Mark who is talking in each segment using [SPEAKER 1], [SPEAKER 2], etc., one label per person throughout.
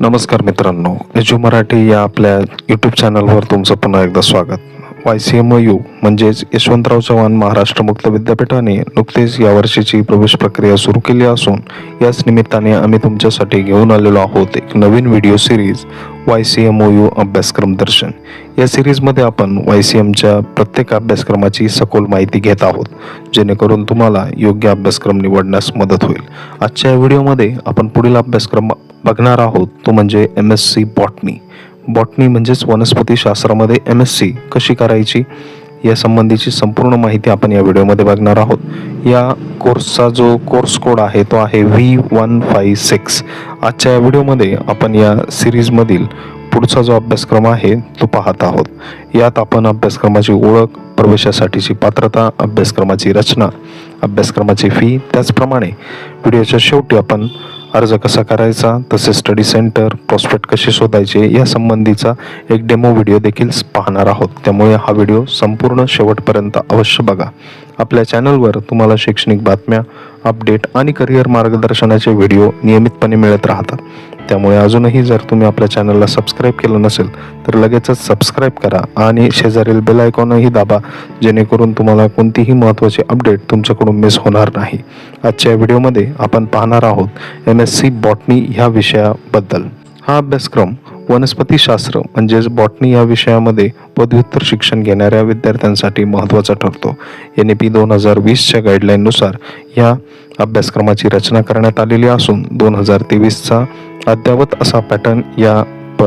[SPEAKER 1] नमस्कार मित्रांनो एजू मराठी या आपल्या यूट्यूब चॅनलवर तुमचं पुन्हा एकदा स्वागत. वाय सी एम यू म्हणजेच यशवंतराव चव्हाण महाराष्ट्र मुक्त विद्यापीठाने नुकतेच यावर्षीची प्रवेश प्रक्रिया सुरू केली असून याच निमित्ताने आम्ही तुमच्यासाठी घेऊन आलेलो आहोत एक नवीन video series Y C M O U अभ्यासक्रम दर्शन. या सिरीजमध्ये आपण वाय सी एमच्या प्रत्येक अभ्यासक्रमाची सखोल माहिती घेत आहोत. जेणेकरून तुम्हाला योग्य अभ्यासक्रम निवडण्यास मदत होईल. आजच्या या व्हिडिओमध्ये आपण पुढील अभ्यासक्रम बघणार आहोत. तो म्हणजे M S C botany botany म्हणजेच वनस्पतीशास्त्रामध्ये एम एस सी कशी करायची या संबंधीची संपूर्ण माहिती आपण या व्हिडिओमध्ये बघणार आहोत. या कोर्सचा जो कोर्स कोड आहे तो आहे व्ही वन फाईव्ह सिक्स आजच्या या व्हिडिओमध्ये आपण या सिरीजमधील पुढचा जो अभ्यासक्रम आहे तो पाहत आहोत. यात आपण अभ्यासक्रमाची ओळख प्रवेशासाठीची पात्रता अभ्यासक्रमाची रचना अभ्यासक्रमाची फी त्याचप्रमाणे व्हिडिओच्या शेवटी आपण अर्ज कसा करायचा तसेच स्टडी सेंटर प्रॉस्पेक्ट कसे शोधायचे या संबंधीचा एक डेमो व्हिडिओ देखील पाहणार आहोत. त्यामुळे हा व्हिडिओ संपूर्ण शेवटपर्यंत अवश्य बघा. आपल्या चॅनलवर तुम्हाला शैक्षणिक बातम्या अपडेट आणि करिअर मार्गदर्शनाचे व्हिडिओ नियमितपणे मिळत राहतात. त्यामुळे अजूनही जर तुम्ही आपल्या चॅनलला सबस्क्राईब केलं नसेल तर लगेचच सबस्क्राईब करा आणि शेजारील बेल आयकॉनही दाबा जेणेकरून तुम्हाला कोणतीही महत्त्वाची अपडेट तुमच्याकडून मिस होणार नाही. आजच्या व्हिडिओमध्ये आपण पाहणार आहोत एम एस सी बॉटनी ह्या विषयाबद्दल. हा अभ्यासक्रम वनस्पतीशास्त्र म्हणजेच बॉटनी या विषयामध्ये पदव्युत्तर शिक्षण घेणाऱ्या विद्यार्थ्यांसाठी महत्त्वाचा ठरतो. एन ए पी दोन हजार वीसच्या गाईडलाईननुसार या अभ्यासक्रमाची रचना करण्यात आलेली असून दोन हजार तेवीसचा अद्यावत असा पॅटर्न या प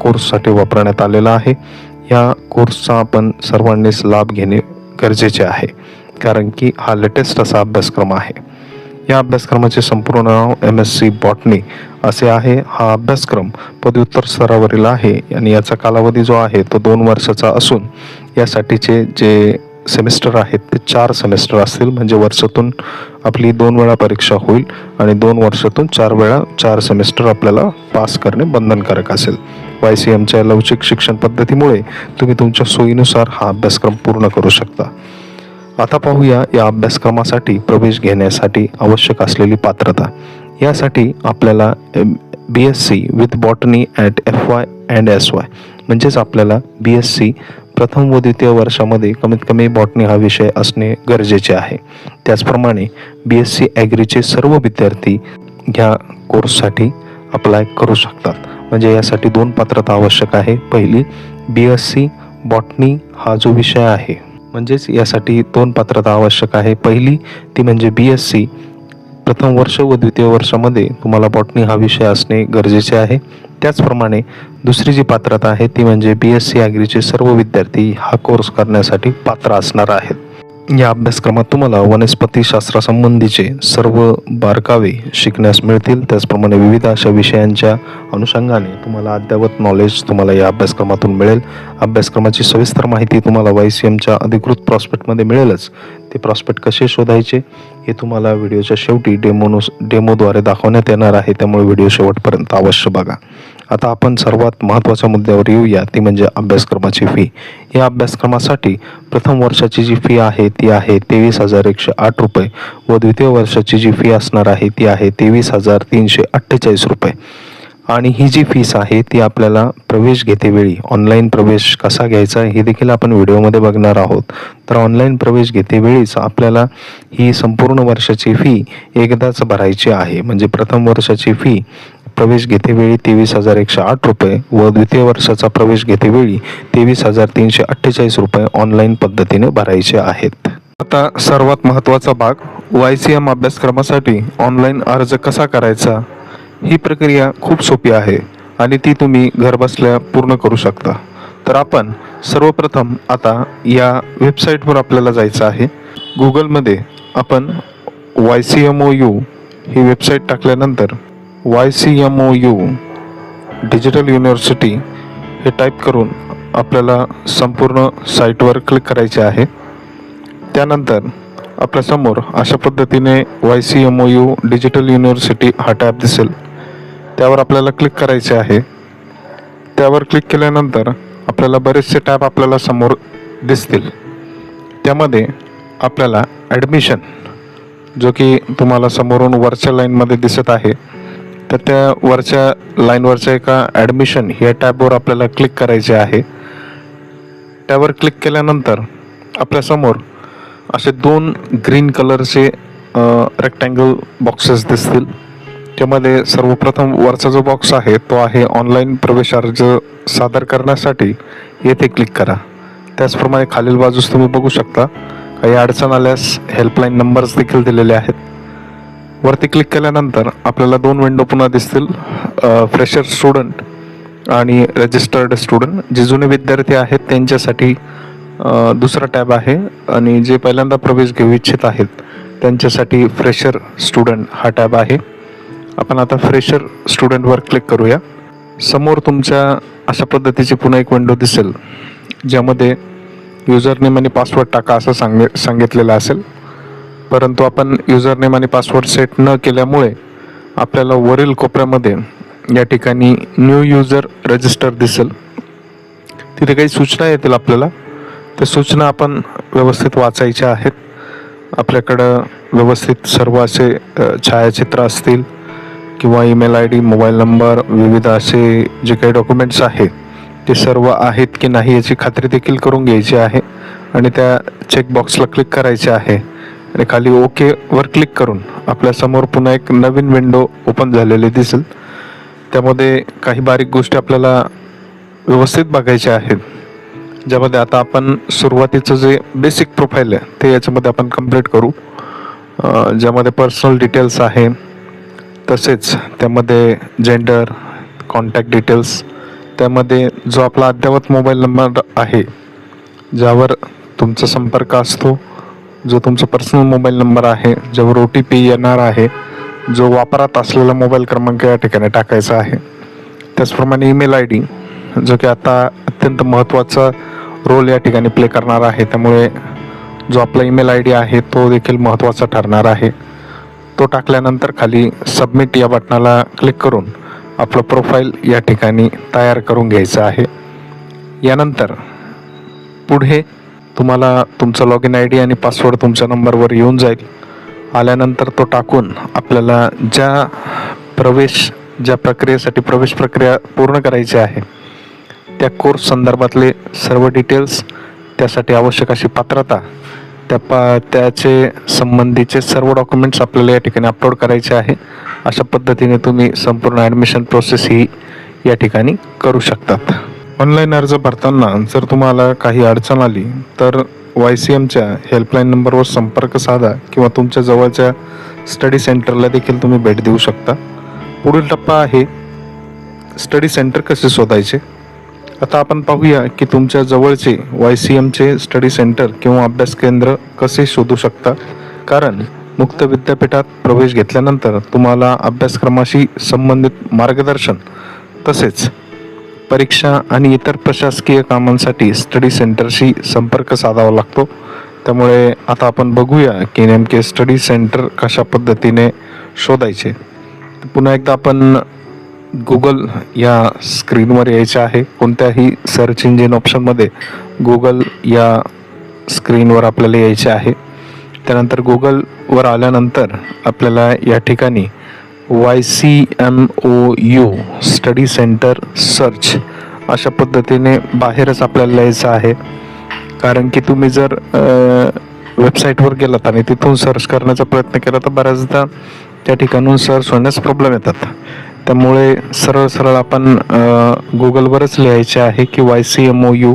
[SPEAKER 1] कोर्ससाठी वापरण्यात आलेला आहे. या कोर्सचा आपण सर्वांनीच लाभ घेणे गरजेचे आहे कारण की हा लेटेस्ट असा अभ्यासक्रम आहे. या अभ्यासक्रमाचे संपूर्ण नाव एम एस सी बॉटनी असे आहे. हा अभ्यासक्रम पदव्युत्तर स्तरावरील आहे आणि याचा कालावधी जो आहे तो दोन वर्षाचा असून यासाठीचे जे सेमिस्टर आहेत ते चार सेमिस्टर असतील. म्हणजे वर्षातून आपली दोन वेळा परीक्षा होईल आणि दोन वर्षातून चार वेळा चार सेमिस्टर आपल्याला पास करणे बंधनकारक असेल. वाय सी एमच्या लवचिक शिक्षण पद्धतीमुळे तुम्ही तुमच्या सोयीनुसार हा अभ्यासक्रम पूर्ण करू शकता. आता पाहूया या अभ्यासक्रमासाठी प्रवेश घेण्यासाठी आवश्यक असलेली पात्रता. यासाठी आपल्याला B S C with botany at F Y and S Y म्हणजेच आपल्याला बी एस सी प्रथम व द्वितीय वर्षामध्ये कमीत कमी बॉटनी हा विषय असणे गरजेचे आहे. त्याचप्रमाणे बी एस सी ॲग्रीचे सर्व विद्यार्थी ह्या कोर्ससाठी अप्लाय करू शकतात. म्हणजे यासाठी दोन पात्रता आवश्यक आहे. पहिली बी एस सी बॉटनी हा जो विषय आहे म्हणजेच यासाठी दोन पात्रता आवश्यक आहे. पहिली ती म्हणजे बी एस सी प्रथम वर्ष व द्वितीय वर्षामध्ये तुम्हाला बॉटनी हा विषय असणे गरजेचे आहे. त्याचप्रमाणे दुसरी जी पात्रता आहे ती म्हणजे बी एस सी ॲग्रीचे सर्व विद्यार्थी हा कोर्स करण्यासाठी पात्र असणार आहेत. या अभ्यासक्रमात तुम्हाला वनस्पती शास्त्रासंबंधीचे सर्व बारकावे शिकण्यास मिळतील. त्याचप्रमाणे विविध अशा विषयांच्या अनुषंगाने तुम्हाला अद्ययावत नॉलेज तुम्हाला या अभ्यासक्रमातून मिळेल. अभ्यासक्रमाची सविस्तर माहिती तुम्हाला वाय सी एमच्या अधिकृत प्रॉस्पेक्टमध्ये मिळेलच. ते प्रॉस्पेक्ट कसे शोधायचे हे तुम्हाला व्हिडिओच्या शेवटी डेमोनो डेमोद्वारे दाखवण्यात येणार आहे. त्यामुळे व्हिडिओ शेवटपर्यंत अवश्य बघा. आता आपण सर्वात महत्त्वाच्या मुद्द्यावर येऊया. ती म्हणजे अभ्यासक्रमाची फी या अभ्यासक्रमासाठी प्रथम वर्षाची जी फी आहे ती आहे तेवीस हजार एकशे आठ रुपये. व द्वितीय वर्षाची जी फी असणार आहे ती आहे तेवीस हजार तीनशे अठ्ठेचाळीस रुपये. आणि ही जी फीस आहे ती आपल्याला प्रवेश घेतेवेळी ऑनलाईन प्रवेश कसा घ्यायचा हे देखील आपण व्हिडिओमध्ये बघणार आहोत. तर ऑनलाईन प्रवेश घेतेवेळीच आपल्याला ही संपूर्ण वर्षाची फी एकदाच भरायची आहे. म्हणजे प्रथम वर्षाची फी प्रवेश घेतेवेळी तेवीस हजार एकशे आठ रुपये व द्वितीय वर्षाचा प्रवेश घेतेवेळी तेवीस हजार तीनशे अठ्ठेचाळीस रुपये ऑनलाईन पद्धतीने भरायचे आहेत. आता सर्वात महत्त्वाचा भाग वाय सी एम अभ्यासक्रमासाठी ऑनलाईन अर्ज कसा करायचा? ही प्रक्रिया खूप सोपी आहे आणि ती तुम्ही घरबसल्या पूर्ण करू शकता. तर आपण सर्वप्रथम आता या वेबसाईटवर आपल्याला जायचं आहे. गुगलमध्ये आपण Y C M O U ही वेबसाईट टाकल्यानंतर Y C M O U digital university हे टाईप करून आपल्याला संपूर्ण साईटवर क्लिक करायचे आहे. त्यानंतर आपल्यासमोर अशा पद्धतीने Y C M O U digital university हा टॅब दिसेल. त्यावर आपल्याला क्लिक करायचे आहे. त्यावर क्लिक केल्यानंतर आपल्याला बरेचसे टॅब आपल्याला समोर दिसतील. त्यामध्ये आपल्याला ॲडमिशन जो की तुम्हाला समोरून वरच्या लाईनमध्ये दिसत आहे तर त्या वरच्या लाईनवरच्या एका ॲडमिशन या टॅबवर आपल्याला क्लिक करायचे आहे. त्यावर क्लिक केल्यानंतर आपल्यासमोर असे दोन ग्रीन कलरचे रेक्टँगल बॉक्सेस दिसतील. त्यामध्ये सर्वप्रथम वरचा जो बॉक्स आहे तो आहे ऑनलाईन प्रवेश अर्ज सादर करण्यासाठी येथे क्लिक करा. त्याचप्रमाणे खालील बाजूस तुम्ही बघू शकता काही अडचण आल्यास हेल्पलाईन नंबर्स देखील दिलेले आहेत. वरती क्लिक केल्यानंतर आपल्याला दोन विंडो पुन्हा दिसतील. फ्रेशर स्टुडंट आणि रजिस्टर्ड स्टुडंट जे जुने विद्यार्थी आहेत त्यांच्यासाठी दुसरा टॅब आहे आणि जे पहिल्यांदा प्रवेश घेऊ इच्छित आहेत त्यांच्यासाठी फ्रेशर स्टुडंट हा टॅब आहे. आपण आता फ्रेशर स्टुडंटवर क्लिक करूया. समोर तुमच्या अशा पद्धतीची पुन्हा एक विंडो दिसेल ज्यामध्ये युजर नेम आणि पासवर्ड टाका असं सांग सांगितलेलं असेल. परंतु आपण युजरनेम आणि पासवर्ड सेट न केल्यामुळे आपल्याला वरील कोपऱ्यामध्ये या ठिकाणी न्यू युजर रजिस्टर दिसेल. तिथे काही सूचना येतील आपल्याला. त्या सूचना आपण व्यवस्थित वाचायच्या आहेत. आपल्याकडं व्यवस्थित सर्व असे छायाचित्र असतील किंवा email I D mobile number विविध असे जे काही डॉक्युमेंट्स आहेत ते सर्व आहेत की नाही याची खात्री देखील करून घ्यायची आहे आणि त्या चेकबॉक्सला क्लिक करायचे आहे. आणि खाली ओके वर क्लिक करून आपल्यासमोर पुन्हा एक नवीन विंडो ओपन झालेली दिसेल. त्यामध्ये काही बारीक गोष्टी आपल्याला व्यवस्थित बघायच्या आहेत. ज्यामध्ये आता आपण सुरुवातीचं जे बेसिक प्रोफाईल आहे ते याच्यामध्ये आपण कंप्लीट करू. ज्यामध्ये पर्सनल डिटेल्स आहे तसेच त्यामध्ये जेंडर कॉन्टॅक्ट डिटेल्स त्यामध्ये जो आपला अद्ययावत मोबाईल नंबर आहे ज्यावर तुमचा संपर्क असतो जो तुमचा पर्सनल मोबाईल नंबर आहे ज्यावर ओ टी पी येणार आहे जो वापरात असलेला मोबाईल क्रमांक या ठिकाणी टाकायचा आहे. त्याचप्रमाणे ईमेल आय डी जो की आता अत्यंत महत्त्वाचा रोल या ठिकाणी प्ले करणार आहे. त्यामुळे जो आपला ईमेल आय डी आहे तो देखील महत्त्वाचा ठरणार आहे. तो टाकल्यानंतर खाली सबमिट या बटनाला क्लिक करून आपलं प्रोफाईल या ठिकाणी तयार करून घ्यायचं आहे. यानंतर पुढे तुम्हाला तुमचा लॉग इन आय डी आणि पासवर्ड तुमच्या नंबरवर येऊन जाईल. आल्यानंतर तो टाकून आपल्याला ज्या प्रवेश ज्या प्रक्रियेसाठी प्रवेश प्रक्रिया पूर्ण करायची आहे त्या कोर्स संदर्भातले सर्व डिटेल्स त्यासाठी आवश्यक अशी पात्रता त्या पा त्याचे संबंधीचे सर्व डॉक्युमेंट्स आपल्याला या ठिकाणी अपलोड करायचे आहे. अशा पद्धतीने तुम्ही संपूर्ण ॲडमिशन प्रोसेस ही या ठिकाणी करू शकतात. ऑनलाईन अर्ज भरताना जर तुम्हाला काही अडचण आली तर वाय सी एमच्या हेल्पलाईन नंबरवर संपर्क साधा किंवा तुमच्या जवळच्या स्टडी सेंटरला देखील तुम्ही भेट देऊ शकता. पुढील टप्पा आहे स्टडी सेंटर कसे शोधायचे? आता आपण पाहूया की तुमच्या जवळचे वाय सी एमचे स्टडी सेंटर किंवा अभ्यास केंद्र कसे शोधू शकता. कारण मुक्त विद्यापीठात प्रवेश घेतल्यानंतर तुम्हाला अभ्यासक्रमाशी संबंधित मार्गदर्शन तसेच परीक्षा आणि इतर प्रशासकीय कामांसाठी स्टडी सेंटरशी संपर्क साधावा लागतो. त्यामुळे आता आपण बघूया की नेमके स्टडी सेंटर कशा पद्धतीने शोधायचे. पुन्हा एकदा आपण गुगल या स्क्रीनवर यायचे आहे. कोणत्याही सर्च इंजिन ऑप्शनमध्ये गुगल या स्क्रीनवर आपल्याला यायचे आहे. त्यानंतर गुगलवर आल्यानंतर आपल्याला या ठिकाणी Y C M O U study centre search अशा पद्धतीने बाहेरच आपल्याला यायचं आहे. कारण की तुम्ही जर वेबसाईटवर गेलात आणि तिथून सर्च करण्याचा प्रयत्न केला तर बऱ्याचदा त्या ठिकाणून सर्च होण्यास प्रॉब्लेम येतात. त्यामुळे सरळ सरळ आपण गुगलवरच लिहायचे आहे की Y C M O U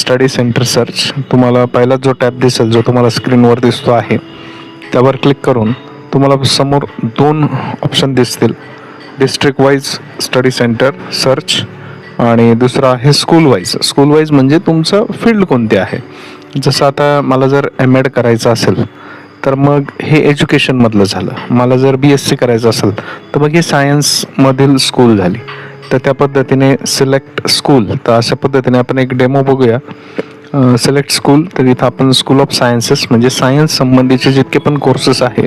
[SPEAKER 1] study centre search. तुम्हाला पहिला जो टॅब दिसेल जो तुम्हाला स्क्रीनवर दिसतो आहे त्यावर क्लिक करून तुम्हाला समोर दोन ऑप्शन दिसतील. District wise study centre search आणि दुसरं आहे स्कूल वाईज स्कूल वाईज म्हणजे तुमचं फील्ड कोणते आहे? जसं आता मला जर एम एड करायचं असेल तर मग हे एज्युकेशनमधलं झालं. मला जर बी एस सी करायचं असेल तर मग हे सायन्समधील स्कूल झाली. तर त्या पद्धतीने सिलेक्ट स्कूल तर अशा पद्धतीने आपण एक डेमो बघूया. सिलेक्ट स्कूल तर इथं आपण स्कूल ऑफ सायन्सेस म्हणजे सायन्स संबंधीचे जितके पण कोर्सेस आहे